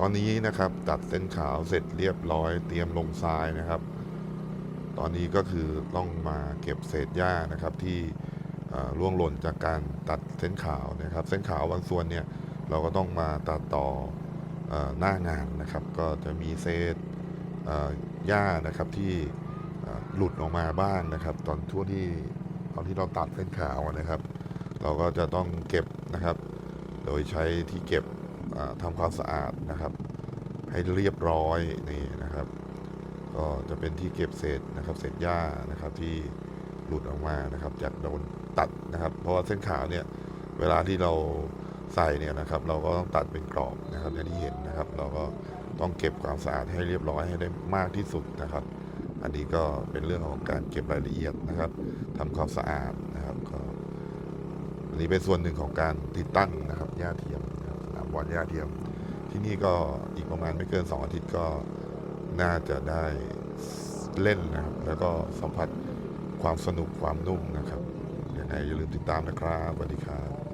ตอนนี้นะครับตัดเส้นขาวเสร็จเรียบร้อย เตรียมลงทรายนะครับ ตอนนี้ก็คือต้องมาเก็บเศษหญ้านะครับที่ร่วงหล่นจากการตัดเส้นขาวนะครับ เส้นขาวบางส่วนเนี่ยเราก็ต้องมาตัดต่ออหน้างานนะครับ ก็จะมีเศษหญ้านะครับที่หลุดออกมาบ้างนะครับ ตอนช่วงที่ตอนที่เราตัดเส้นขาวนะครับ เราก็จะต้องเก็บนะครับ โดยใช้ที่เก็บ ทำความสะอาดนะครับ ให้เรียบร้อยนี่นะครับ ก็จะเป็นที่เก็บเศษนะครับ เศษหญ้านะครับที่หลุดออกมานะครับ จากโดนตัดนะครับ เพราะว่าเส้นขาวเนี่ยเวลาที่เราใส่เนี่ยนะครับ เราก็ต้องตัดเป็นกรอบนะครับอย่างที่เห็นนะครับ เราก็ต้องเก็บความสะอาดให้เรียบร้อยให้ได้มากที่สุดนะครับ อันนี้ก็เป็นเรื่องของการเก็บรายละเอียดนะครับทำความสะอาดนะครับก็อันนี้เป็นส่วนหนึ่งของการติดตั้งนะครับหญ้าเทียม นะครับสนามบอลหญ้าเทียม ที่นี่ก็อีกประมาณไม่เกิน 2 อาทิตย์ก็น่าจะได้เล่นนะครับ แล้วก็สัมผัสความสนุกความนุ่มนะครับยังไงอย่าลืมติดตามนะครับสวัสดีครับ